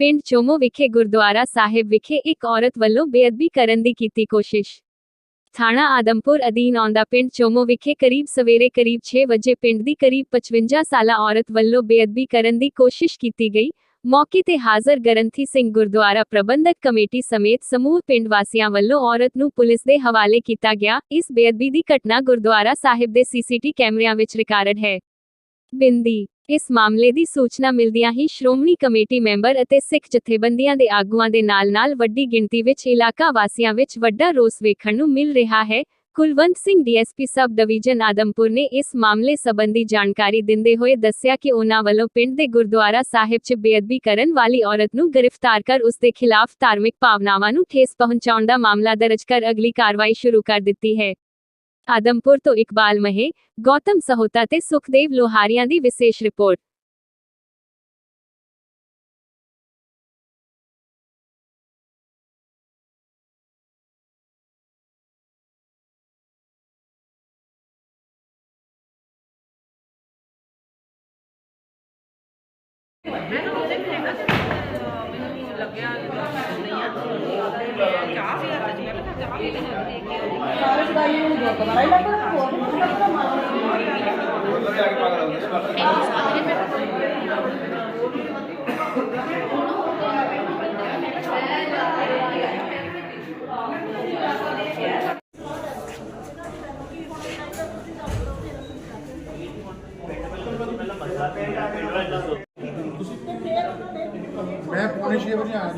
ਪਿੰਡ ਚੋਮੋ ਵਿਖੇ ਗੁਰਦੁਆਰਾ ਸਾਹਿਬ ਵਿਖੇ ਇੱਕ ਔਰਤ ਵੱਲੋਂ ਬੇਅਦਬੀ ਕਰਨ ਦੀ ਕੀਤੀ ਕੋਸ਼ਿਸ਼। ਥਾਣਾ ਆਦਮਪੁਰ ਅਧੀਨ ਆਉਂਦਾ ਪਿੰਡ ਚੋਮੋ ਵਿਖੇ ਕਰੀਬ ਸਵੇਰੇ ਕਰੀਬ 6 ਵਜੇ ਪਿੰਡ ਦੀ ਕਰੀਬ 55 ਸਾਲਾ ਔਰਤ ਵੱਲੋਂ ਬੇਅਦਬੀ ਕਰਨ ਦੀ ਕੋਸ਼ਿਸ਼ ਕੀਤੀ ਗਈ। ਮੌਕੇ ਤੇ ਹਾਜ਼ਰ ਗਰੰਥੀ ਸਿੰਘ ਗੁਰਦੁਆਰਾ ਪ੍ਰਬੰਧਕ ਕਮੇਟੀ ਸਮੇਤ ਸਮੂਹ ਪਿੰਡ ਵਾਸੀਆਂ ਵੱਲੋਂ ਔਰਤ ਨੂੰ ਪੁਲਿਸ ਦੇ ਹਵਾਲੇ ਕੀਤਾ ਗਿਆ। ਇਸ ਬੇਅਦਬੀ ਦੀ ਘਟਨਾ ਗੁਰਦੁਆਰਾ ਸਾਹਿਬ ਦੇ ਸੀਸੀਟੀ ਕੈਮਰਿਆਂ ਵਿੱਚ ਰਿਕਾਰਡ ਹੈ। ਬਿੰਦੀ ਇਸ ਮਾਮਲੇ ਦੀ ਸੂਚਨਾ ਮਿਲਦਿਆਂ ਹੀ ਸ਼੍ਰੋਮਣੀ ਕਮੇਟੀ ਮੈਂਬਰ ਅਤੇ ਸਿੱਖ ਜਥੇਬੰਦੀਆਂ ਦੇ ਆਗੂਆਂ ਦੇ ਨਾਲ-ਨਾਲ ਵੱਡੀ ਗਿਣਤੀ ਵਿੱਚ ਇਲਾਕਾ ਵਾਸੀਆਂ ਵਿੱਚ ਵੱਡਾ ਰੋਸ ਵੇਖਣ ਨੂੰ ਮਿਲ ਰਿਹਾ ਹੈ। Kulwant Singh DSP sub division Adampur ਨੇ ਇਸ ਮਾਮਲੇ ਸੰਬੰਧੀ ਜਾਣਕਾਰੀ ਦਿੰਦੇ ਹੋਏ ਦੱਸਿਆ ਕਿ ਉਹਨਾਂ ਵੱਲੋਂ ਪਿੰਡ ਦੇ ਗੁਰਦੁਆਰਾ ਸਾਹਿਬ 'ਚ ਬੇਅਦਬੀ ਕਰਨ ਵਾਲੀ ਔਰਤ ਨੂੰ ਗ੍ਰਿਫਤਾਰ ਕਰ ਉਸ ਦੇ ਖਿਲਾਫ ਧਾਰਮਿਕ ਭਾਵਨਾਵਾਂ ਨੂੰ ਠੇਸ ਪਹੁੰਚਾਉਣ ਦਾ ਮਾਮਲਾ ਦਰਜ ਕਰ ਅਗਲੀ ਕਾਰਵਾਈ ਸ਼ੁਰੂ ਕਰ ਦਿੱਤੀ ਹੈ। ਆਦਮਪੁਰ ਤੋਂ ਇਕਬਾਲ ਮਹੇ ਗੌਤਮ ਸਹੋਤਾ ਤੇ ਸੁਖਦੇਵ ਲੋਹਾਰੀਆਂ ਦੀ ਵਿਸ਼ੇਸ਼ ਰਿਪੋਰਟ ਚਾਹ ਵੀ ਹੱਥ 'ਚ ਮੈਂ ਕਿਹਾ ਚਾਹ ਵੀ ਲੈ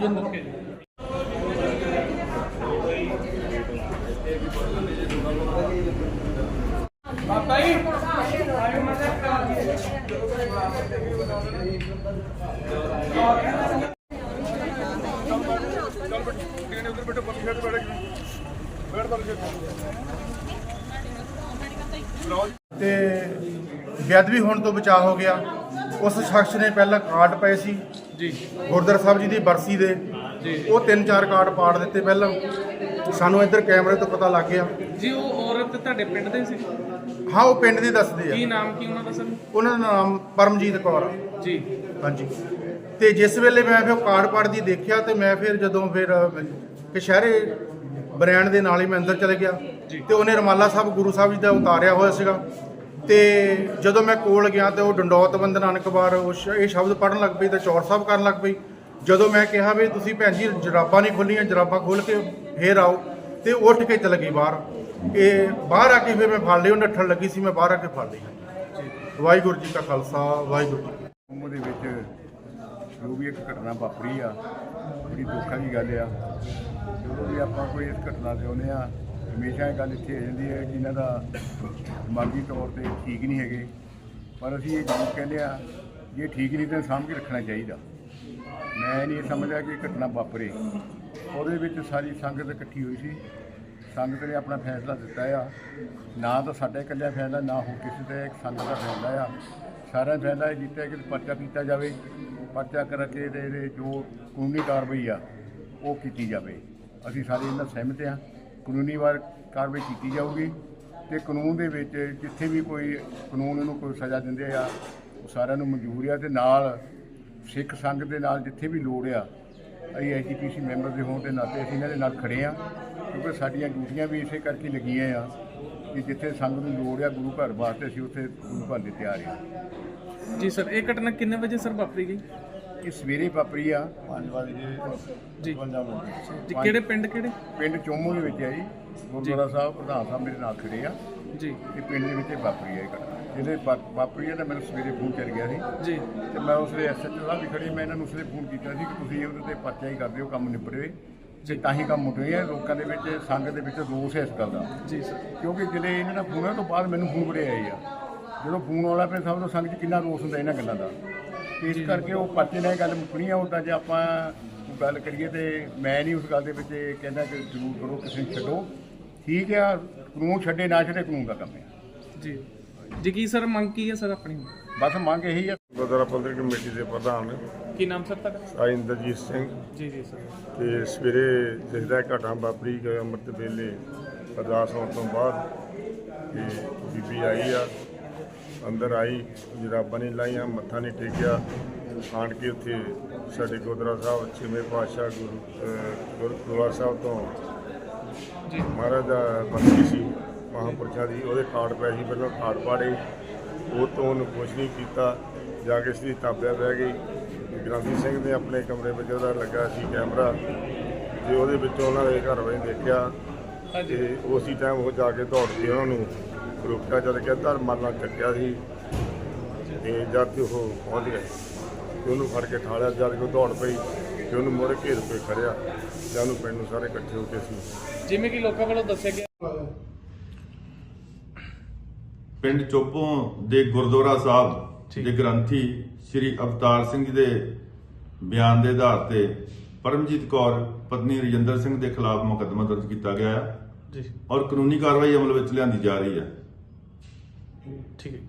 ਦੇ ਕੇ ਦੋ ਜੀ ਅੰਦਰ ਤੇ ਬੇਅਦਬੀ ਹੋਣ ਤੋਂ ਬਚਾਅ ਹੋ ਗਿਆ। ਉਸ ਸ਼ਖਸ ਨੇ ਪਹਿਲਾਂ ਕਾਰਡ ਪਏ ਸੀ। ਜੀ। ਗੁਰਦਰ ਸਾਹਿਬ ਜੀ ਦੀ ਬਰਸੀ ਦੇ। ਉਹ ਤਿੰਨ ਚਾਰ ਕਾਰਡ ਪਾੜ ਦਿੱਤੇ ਪਹਿਲਾਂ। ਸਾਨੂੰ ਇੱਧਰ ਕੈਮਰੇ ਤੋਂ ਪਤਾ ਲੱਗ ਗਿਆ। ਜੀ ਉਹ ਔਰਤ ਤੁਹਾਡੇ ਪਿੰਡ ਦੇ ਸੀ? ਹਾਂ ਉਹ ਪਿੰਡ ਦੇ ਦੱਸਦੇ ਕੀ ਆ ਨਾਮ ਕੀ ਉਹਨਾਂ ਦਾ ਸਰ? ਉਹਨਾਂ ਦਾ ਨਾਮ ਪਰਮਜੀਤ ਕੌਰ ਆ। ਜੀ। ਹਾਂਜੀ। ਤੇ ਜਿਸ ਵੇਲੇ ਮੈਂ ਫਿਰ ਉਹ ਕਾਰਡ ਪੜਦੀ ਦੇਖਿਆ ਤੇ ਮੈਂ ਫਿਰ ਜਦੋਂ ਫਿਰ ਕਸ਼ਹਿਰੇ ਬਰੈਂਡ ਦੇ ਨਾਲ ਹੀ ਮੈਂ ਅੰਦਰ ਚਲੇ ਗਿਆ। ਤੇ ਉਹਨੇ ਰਮਾਲਾ ਸਾਹਿਬ ਗੁਰੂ ਸਾਹਿਬ ਜੀ ਦਾ ਉਤਾਰਿਆ ਹੋਇਆ ਸੀਗਾ। ਤੇ ਜਦੋਂ ਮੈਂ ਕੋਲ ਗਿਆ ਤੇ ਉਹ ਡੰਡੌਤ ਬੰਦਨ ਨਾਨਕਵਾਰ ਉਹ ਸ਼- ਇਹ ਸ਼ਬਦ ਪੜਨ ਲੱਗ ਪਈ ਤੇ ਚੌਰ ਸਾਹਿਬ ਕਰਨ ਲੱਗ ਪਈ। ਜਦੋਂ ਮੈਂ ਕਿਹਾ ਵੀ ਤੁਸੀਂ ਭੈਣ ਜੀ ਜਰਾਬਾਂ ਨਹੀਂ ਖੋਲੀਆਂ ਜਰਾਬਾਂ ਖੋਲ ਕੇ ਫੇਰ ਆਓ ਤੇ ਉਹ ਉੱਠ ਕੇ ਚਲ ਗਈ ਬਾਹਰ। ਇਹ ਬਾਹਰ ਆ ਕੇ ਫਿਰ ਮੈਂ ਫੜ ਲਈ ਉਹ ਨੱਠਣ ਲੱਗੀ ਸੀ, ਮੈਂ ਬਾਹਰ ਆ ਕੇ ਫੜ ਲਈ ਵਾਹਿਗੁਰੂ ਜੀ ਕਾ ਖਾਲਸਾ, ਵਾਹਿਗੁਰੂ ਜੀ ਕੀ ਦੇ ਵਿੱਚ ਜੋ ਵੀ ਇੱਕ ਘਟਨਾ ਵਾਪਰੀ ਆ, ਬੜੀ ਦੁੱਖਾਂ ਦੀ ਗੱਲ ਆ। ਜਦੋਂ ਵੀ ਆਪਾਂ ਕੋਈ ਇਸ ਘਟਨਾ ਤੇ ਆਉਂਦੇ ਆ, ਹਮੇਸ਼ਾ ਇਹ ਗੱਲ ਇੱਥੇ ਆ ਜਾਂਦੀ ਹੈ ਕਿ ਇਹਨਾਂ ਦਾ ਦਿਮਾਗੀ ਤੌਰ ਤੇ ਠੀਕ ਨਹੀਂ ਹੈਗੇ। ਪਰ ਅਸੀਂ ਇਹ ਜ਼ਰੂਰ ਕਹਿੰਦੇ ਆ, ਜੇ ਠੀਕ ਨਹੀਂ ਤਾਂ ਸਾਂਭ ਕੇ ਰੱਖਣਾ ਚਾਹੀਦਾ। ਮੈਂ ਨਹੀਂ ਸਮਝਦਾ ਕਿ ਇਹ ਘਟਨਾ ਵਾਪਰੇ। ਉਹਦੇ ਵਿੱਚ ਸਾਰੀ ਸੰਗਤ ਇਕੱਠੀ ਹੋਈ ਸੀ। ਸੰਗਤ ਨੇ ਆਪਣਾ ਫੈਸਲਾ ਦਿੱਤਾ ਆ। ਨਾ ਤਾਂ ਸਾਡੇ ਇਕੱਲਾ ਫੈਸਲਾ, ਨਾ ਹੋ ਕਿਸੇ ਦਾ, ਇੱਕ ਸੰਗਤ ਦਾ ਫੈਸਲਾ ਆ। ਸਾਰਾ ਫੈਸਲਾ ਇਹ ਕੀਤਾ ਕਿ ਪਰਚਾ ਕੀਤਾ ਜਾਵੇ। ਪਰਚਾ ਕਰਕੇ ਤੇ ਇਹਦੇ ਜੋ ਕਾਨੂੰਨੀ ਕਾਰਵਾਈ ਆ, ਉਹ ਕੀਤੀ ਜਾਵੇ। ਅਸੀਂ ਸਾਰੇ ਇਹਨਾਂ ਸਹਿਮਤ ਆ। ਕਾਨੂੰਨੀ ਵਾਰ ਕਾਰਵਾਈ ਕੀਤੀ ਜਾਊਗੀ ਤੇ ਕਾਨੂੰਨ ਦੇ ਵਿੱਚ ਜਿੱਥੇ ਵੀ ਕੋਈ ਕਾਨੂੰਨ ਨੂੰ ਕੋਈ ਸਜ਼ਾ ਦਿੰਦੇ ਆ, ਉਹ ਸਾਰਿਆਂ ਨੂੰ ਮਨਜ਼ੂਰ ਆ ਤੇ ਨਾਲ ਸਿੱਖ ਸੰਘ ਦੇ ਨਾਲ ਜਿੱਥੇ ਵੀ ਲੋੜ ਆ ਅਸੀਂ ਐਜੀਪੀਸੀ ਮੈਂਬਰ ਦੇ ਹੋਣ ਦੇ ਨਾਤੇ ਅਸੀਂ ਇਹਨਾਂ ਦੇ ਨਾਲ ਖੜੇ ਆ ਕਿਉਂਕਿ ਸਾਡੀਆਂ ਡਿਊਟੀਆਂ ਵੀ ਇਸੇ ਕਰਕੇ ਲੱਗੀਆਂ ਆ ਕਿ ਜਿੱਥੇ ਸੰਘ ਨੂੰ ਲੋੜ ਆ ਗੁਰੂ ਘਰ ਵਾਸਤੇ ਅਸੀਂ ਉੱਥੇ ਗੁਰੂ ਘਰ ਦੇ ਤਿਆਰ ਆ। ਜੀ ਸਰ ਇਹ ਘਟਨਾ ਕਿੰਨੇ ਵਜੇ ਸਰ ਵਾਪਰੀ ਗਈ? ਇਹ ਸਵੇਰੇ ਵਾਪਰੀ ਆ। 5 ਵਜੇ ਜੀ। ਕਿਹੜੇ ਪਿੰਡ ਕਿਹੜੇ? ਪਿੰਡ ਚੋਮੂ ਦੇ ਵਿੱਚ ਆ ਜੀ। ਗੁਰਦੁਆਰਾ ਸਾਹਿਬ ਪ੍ਰਧਾਨ ਸਾਹਿਬ ਮੇਰੇ ਨਾਲ ਖੜੇ ਆ। ਜੀ। ਇਹ ਪਿੰਡ ਦੇ ਵਿੱਚ ਇਹ ਵਾਪਰੀ ਆ ਇਹ ਘਟਨਾ। ਵਾ- ਵਾਪਰੀ ਆ ਤਾਂ ਮੈਨੂੰ ਸਵੇਰੇ ਫੋਨ ਕਰ ਗਿਆ ਸੀ। ਜੀ। ਤੇ ਮੈਂ ਉਸਦੇ ਐਸਐਚਓ ਸਾਹਿਬ ਵੀ ਖੜੇ ਮੈਂ ਇਹਨਾਂ ਨੂੰ ਉਸਲੇ ਫੋਨ ਕੀਤਾ ਸੀ ਕਿ ਤੁਸੀਂ ਉਹਦੇ ਤੇ ਪਰਚਾ ਹੀ ਕਰ ਦਿਓ ਕੰਮ ਨਿਬੜੇ ਜੇ। ਤਾਂ ਹੀ ਕੰਮ ਮੁੱਟੇ ਆ ਲੋਕਾਂ ਦੇ ਵਿੱਚ ਸੰਘ ਦੇ ਵਿੱਚ ਰੋਸ ਹੈ ਇਸ ਗੱਲ ਦਾ। ਜੀ ਸਰ। ਕਿਉਂਕਿ ਜਿਹੜੇ ਇਹਨਾਂ ਦਾ ਫੋਨ ਤੋਂ ਬਾਅਦ ਮੈਨੂੰ ਫੋਨ ਬੜੇ ਆਏ ਆ। ਜਦੋਂ ਫੋਨ ਆਉਣਾ ਫਿਰ ਸਭ ਤੋਂ ਸੰਗ 'ਚ ਕਿੰਨਾ ਰੋਸ ਹੁੰਦਾ ਇਹਨਾਂ ਗੱਲਾਂ ਦਾ। ਇਸ ਕਰਕੇ ਉਹ ਪਰਚੇ ਨਾਲ ਗੱਲ ਮੁੱਕਣੀ ਆ ਉਦਾਂ ਜੇ ਆਪਾਂ ਗੱਲ ਕਰੀਏ ਤੇ ਮੈਂ ਨਹੀਂ ਉਸ ਗੱਲ ਦੇ ਵਿੱਚ ਕਹਿੰਦਾ ਕਿ ਜ਼ਰੂਰ ਕਰੋ ਕਿਸੇ ਨੂੰ ਛੱਡੋ। ਠੀਕ ਆ ਕਾਨੂੰਨ ਛੱਡੇ ਨਾ ਛੱਡੇ ਕਾਨੂੰਨ ਦਾ ਕੰਮ ਹੈ। ਜੀ। ਜੀ ਕੀ ਸਰ ਮੰਗ ਕੀ ਹੈ ਸਰ ਆਪਣੀ? ਬਸ ਮੰਗ ਇਹੀ ਆ ਗੁਰਦੁਆਰਾ ਪ੍ਰਬੰਧਕ ਕਮੇਟੀ ਦੇ ਪ੍ਰਧਾਨ। ਕੀ ਨਾਮ ਸਰ ਤੁਹਾਡਾ? ਆਇੰਦਰਜੀਤ ਸਿੰਘ। ਜੀ ਜੀ ਸਰ। ਤੇ ਸਵੇਰੇ ਜਿਸਦਾ ਘਟਨਾ ਵਾਪਰੀ ਗਏ ਅੰਮ੍ਰਿਤ ਵੇਲੇ ਅਰਦਾਸ ਹੋਣ ਤੋਂ ਬਾਅਦ ਤੇ ਬੀਬੀ ਆਈ ਆ ਅੰਦਰ ਆਈ ਜਰਾਬਾਂ ਨਹੀਂ ਲਾਈਆਂ ਮੱਥਾ ਨਹੀਂ ਟੇਕਿਆ। ਆਣ ਕੇ ਉੱਥੇ ਸਾਡੇ ਗੁਰਦੁਆਰਾ ਸਾਹਿਬ ਛੇਵੇਂ ਪਾਤਸ਼ਾਹ ਗੁਰੂ ਗੁਰਦੁਆਰਾ ਸਾਹਿਬ ਤੋਂ ਜੀ। ਮਹਾਰਾਜ ਦਾ ਬੰਦੀ ਸੀ। ਮਹਾਂਪੁਰਸ਼ਾਂ ਦੀ ਉਹਦੇ ਕਾਰਡ ਪਏ ਸੀ ਪਹਿਲਾਂ ਕਾਰਡ ਪਾੜੇ। ਉਹ ਤੋਂ ਉਹਨੂੰ ਕੁਛ ਨਹੀਂ ਕੀਤਾ। ਜਾ ਕੇ ਸੀ ਤਾਬਿਆ ਬਹਿ ਗਈ। ਗ੍ਰਾਂਥੀ ਸਿੰਘ ਨੇ ਆਪਣੇ ਕਮਰੇ ਵਿੱਚ ਉਹਦਾ ਲੱਗਾ ਸੀ ਕੈਮਰਾ। ਤੇ ਉਹਦੇ ਵਿੱਚੋਂ ਉਹਨਾਂ ਦੇ ਘਰ ਵਿੱਚ ਦੇਖਿਆ। ਤੇ ਉਸੇ ਟਾਈਮ ਉਹ ਜਾ ਕੇ ਦੌੜ ਕੇ ਉਹਨਾਂ ਨੂੰ ਰੋਕਿਆ ਜਦ ਕਿ ਧਰਮਾਲ ਨਾਲ ਚੱਕਿਆ ਸੀ। ਤੇ ਜਦ ਉਹ ਪਹੁੰਚ ਗਏ ਤੇ ਉਹਨੂੰ ਫੜ ਕੇ ਠਾਲਿਆ ਜਦ ਕਿ ਉਹ ਦੌੜ ਪਈ ਤੇ ਉਹਨੂੰ ਮੋਰੇ ਘੇਰ ਕੇ ਖੜਿਆ ਤੇ ਉਹਨੂੰ ਪਿੰਡ ਨੂੰ ਸਾਰੇ ਇਕੱਠੇ ਹੋ ਕੇ ਸੀ। ਜਿਵੇਂ ਕਿ ਲੋਕਾਂ ਵੱਲੋਂ ਦੱਸਿਆ ਗਿਆ ਪਿੰਡ ਚੋਪੋਂ ਦੇ ਗੁਰਦੁਆਰਾ ਸਾਹਿਬ ਦੇ ਗ੍ਰੰਥੀ ਸ੍ਰੀ ਅਵਤਾਰ ਸਿੰਘ ਜੀ ਦੇ ਬਿਆਨ ਦੇ ਆਧਾਰ ਤੇ ਪਰਮਜੀਤ ਕੌਰ ਪਤਨੀ ਰਜਿੰਦਰ ਸਿੰਘ ਦੇ ਖਿਲਾਫ ਮੁਕੱਦਮਾ ਦਰਜ ਕੀਤਾ ਗਿਆ ਹੈ ਜੀ। ਔਰ ਕਾਨੂੰਨੀ ਕਾਰਵਾਈ ਅਮਲ ਵਿੱਚ ਲਿਆਂਦੀ ਜਾ ਰਹੀ ਹੈ ਠੀਕ ਹੈ।